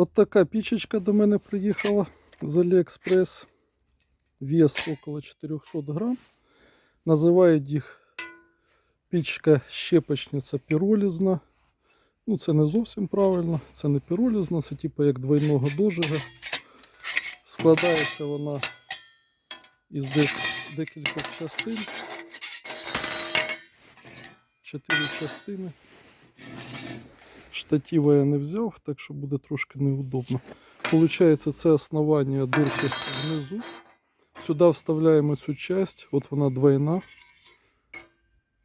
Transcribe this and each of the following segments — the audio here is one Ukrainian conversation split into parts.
От така пічечка до мене приїхала з Аліекспрес. Вес около 400 грам. Називають їх пічка щепочниця піролізна. Ну, це не зовсім правильно, це не піролізна, це типу як двойного дожига. Складається вона із декількох частин. Чотири частини. Штатива я не взяв, так що буде трошки неудобно. Получається, це основання дирки внизу. Сюди вставляємо цю часть, от вона двойна.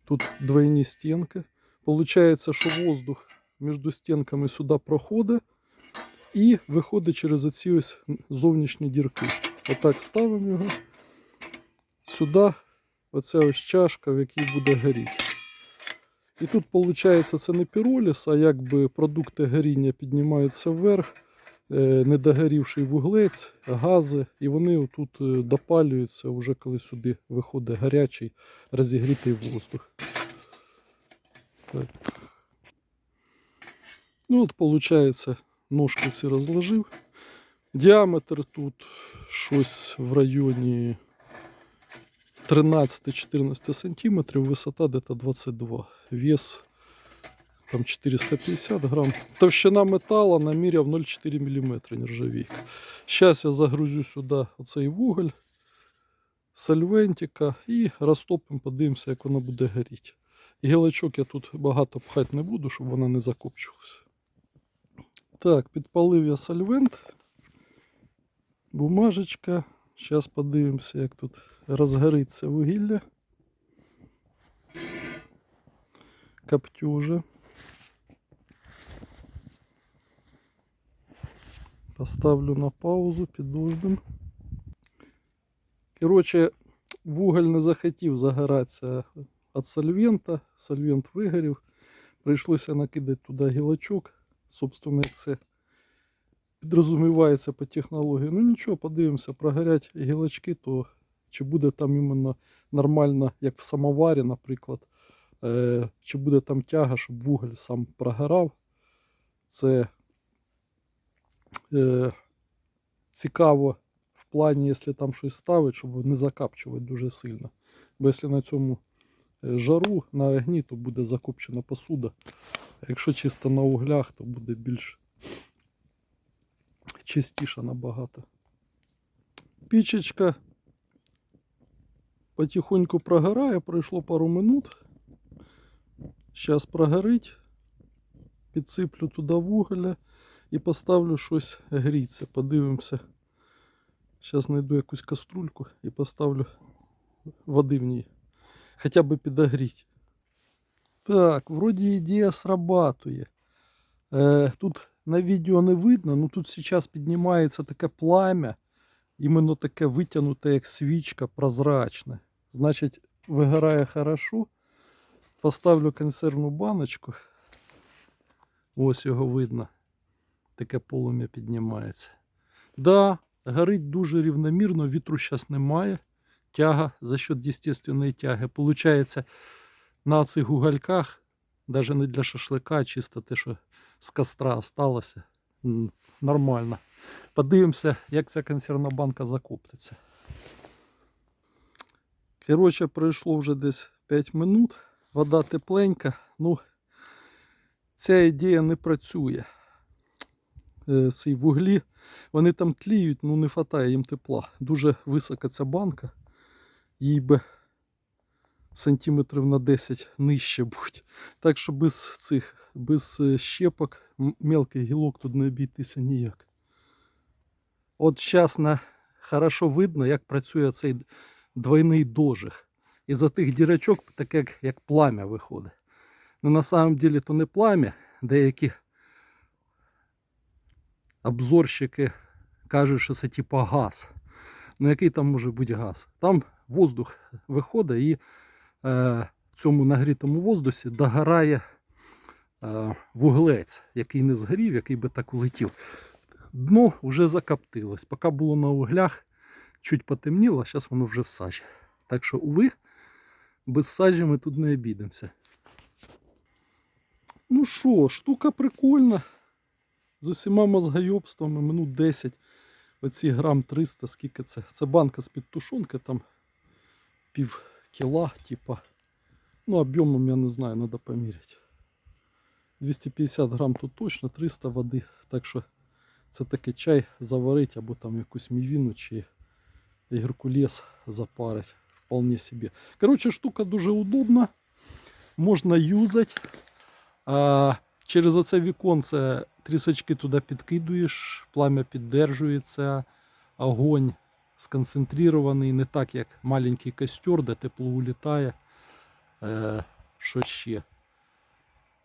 Тут двойні стінки. Получається, що воздух між стінками сюди проходить і виходить через оці ось зовнішні дірки. Отак ставимо його. Сюди оця ось чашка, в якій буде горіти. І тут, виходить, це не піроліс, а якби продукти горіння піднімаються вверх, е, недогорівший вуглець, гази, і вони тут допалюються вже коли сюди виходить гарячий розігрітий воздух. Так. Ну от, виходить, ножки ці розложив. Діаметр тут щось в районі 13-14 сантиметрів, висота где-то 22, вес там 450 грам. Товщина металу наміряв 0,4 мм нержавійка. Зараз я загрузю сюди оцей вуголь, сальвентика і розтопимо, подивимося, як воно буде горіти. Гілочок я тут багато пхати не буду, щоб вона не закопчувалася. Так, підпалив я сальвент. Бумажечка. Зараз подивимося, як тут розгориться вугілля. Коптюжа. Поставлю на паузу, підождем. Короче, вуголь не захотів загоратися від сольвента. Сольвент вигорів. Прийшлося накидати туди гілочок. Собственно, як це підрозумівається по технології. Ну нічого, подивимося, прогорять гілочки, то чи буде там іменно нормально, як в самоварі, наприклад, е, чи буде там тяга, щоб вуголь сам прогорав. Це е, цікаво в плані, якщо там щось ставить, щоб не закапчувати дуже сильно. Бо якщо на цьому е, жару на огні, то буде закопчена посуда. А якщо чисто на углях, то буде більш чистіше набагато. Пічечка потихоньку прогорає, пройшло пару минут. Зараз прогорить, підсиплю туди вугілля і поставлю щось гріться. Подивимося. Зараз знайду якусь каструльку і поставлю води в ній. Хоча б підогріть. Так, вроді ідея срабатує. Е, тут на відео не видно, ну тут зараз піднімається таке пламя, іменно таке витягнуте, як свічка, прозрачне. Значить, вигорає хорошо. Поставлю консервну баночку. Ось його видно. Таке полум'я піднімається. Да, горить дуже рівномірно, вітру зараз немає. Тяга за счет естественної тяги. Получається, на цих угольках, навіть не для шашлика, чисто те, що з костра осталося. Нормально. Подивимося, як ця консервна банка закоптиться. Коротше, пройшло вже десь 5 минут. Вода тепленька. Ну, ця ідея не працює. Е, Ці вуглі, вони там тліють, ну не вистачає їм тепла. Дуже висока ця банка. Їй би сантиметрів на 10 нижче будь. Так що без цих, без е, щепок, м- мелких гілок тут не обійтися ніяк. От зараз на хорошо видно, як працює цей двойний дожиг. І за тих дірочок таке як, як пламя виходить. Ну на самом деле то не пламя, деякі обзорщики кажуть, що це типа газ. Ну який там може бути газ? Там воздух виходить і е, в цьому нагрітому воздусі догорає е, вуглець, який не згорів, який би так улетів. Дно вже закоптилось. Поки було на углях, чуть потемніло, а зараз воно вже в сажі. Так що, уви, без сажі ми тут не обійдемося. Ну що, штука прикольна. з усіма мозгойобствами минут 10. Оці грам 300, скільки це? Це банка з-під тушонки, там пів кіла, типа. Ну, об'ємом я не знаю, треба поміряти. 250 грам тут точно, 300 води. Так що це таке чай заварить або там якусь мівіну чи геркулес запарить. Вполне собі. Коротше, штука дуже удобна. Можна юзати. А, через оце віконце трісочки туди підкидуєш, плам'я піддержується, огонь сконцентрований, не так як маленький костер, де тепло улітає. Е, що ще?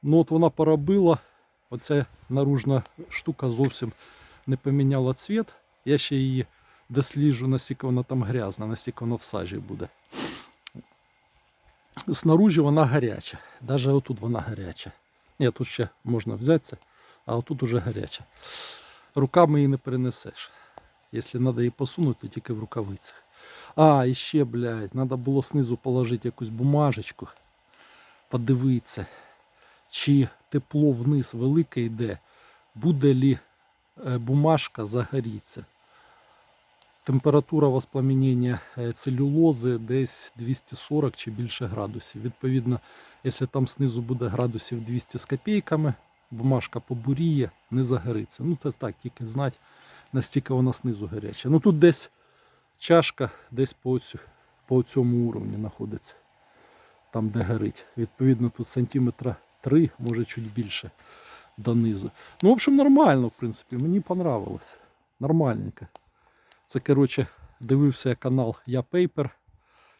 Ну от вона поробила. Оця наружна штука зовсім не поміняла цвіт. Я ще її досліджу, наскільки вона там грязна, наскільки вона в сажі буде. Снаружи вона гаряча. Навіть отут вона гаряча. Ні, тут ще можна взятися, а отут уже гаряча. Руками її не перенесеш. Якщо треба її посунути, то тільки в рукавицях. А, і ще, блядь, треба було знизу положити якусь бумажечку, подивитися, чи тепло вниз велике йде, буде лі бумажка загоріться. Температура воспламенення е, целюлози десь 240 чи більше градусів. Відповідно, якщо там знизу буде градусів 200 з копійками, бумажка побуріє, не загориться. Ну це так, тільки знати, настільки вона знизу гаряча. Ну тут десь чашка, десь по, цю, по цьому уровні знаходиться. Там, де горить. Відповідно, тут сантиметра 3, може чуть більше донизу. Ну, в общем, нормально, в принципі, мені понравилось. Нормальненько. Це, коротше, дивився канал Я Пейпер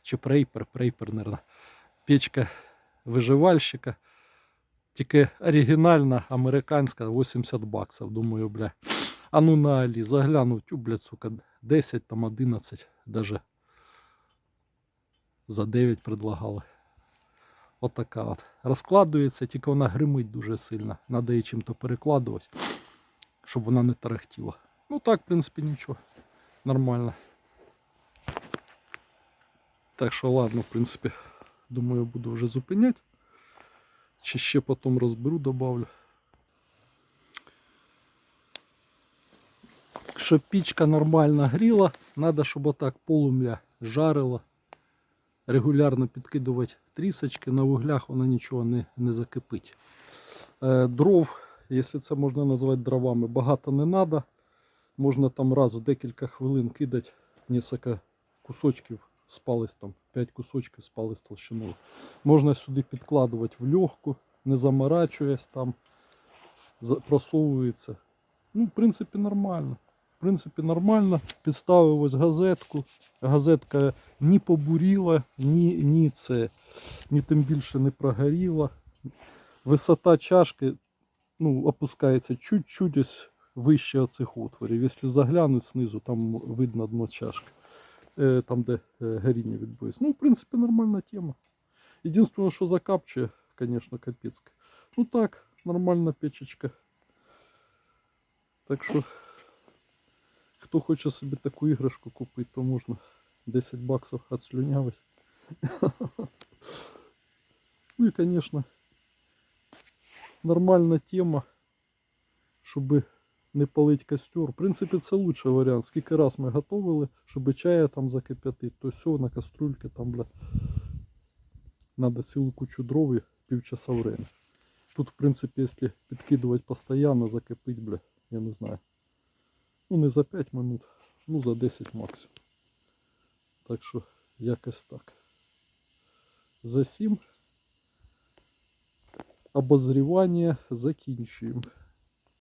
чи Прейпер, Прейпер, наверное. Печка виживальщика. Тільки оригінальна, американська, 80 баксів. Думаю, бля. А ну на Алі, заглянуть, бля, сука, 10, там 11, даже за 9 предлагали. Отака от. Розкладується, тільки вона гримить дуже сильно. Надо її чим-то перекладувати, щоб вона не тарахтіла. Ну так, в принципі, нічого. Нормально. Так що ладно, в принципі, думаю, буду вже зупиняти. Чи ще потім розберу, добавлю. Щоб пічка нормально гріла, треба, щоб отак полум'я жарило. Регулярно підкидувати трісочки, на вуглях вона нічого не, не закипить. Е, дров, якщо це можна назвати дровами, багато не треба. Можна там раз в декілька хвилин кидати несколько кусочків, спались там, 5 кусочків спались толщиною. Можна сюди підкладувати в легку, не заморачуясь там, просовується. Ну, в принципі, нормально. В принципі, нормально. Підставив ось газетку. Газетка ні побуріла, ні, ні це, ні тим більше не прогоріла. Висота чашки ну, опускається чуть-чуть вище оцих отворів. Якщо заглянуть знизу, там видно дно чашки. Е, Там, де е, горіння відбувається. Ну, в принципі, нормальна тема. Єдине, що закапчує, звісно, капець. Ну так, нормальна печечка. Так що, хто хоче собі таку іграшку купити, то можна 10 баксів відслюнявити. Ну і, звісно, нормальна тема, щоб не палить костер. В принципі, це лучший варіант. Скільки раз ми готували, щоб чая там закип'ятити, то все на кастрюльці там, бля, надо цілу кучу дров і півчаса время. Тут, в принципі, якщо підкидувати постійно, закипить, бля, я не знаю. Ну, не за 5 минут, ну за 10 максимум. Так що, якось так. За 7 обозрівання закінчуємо.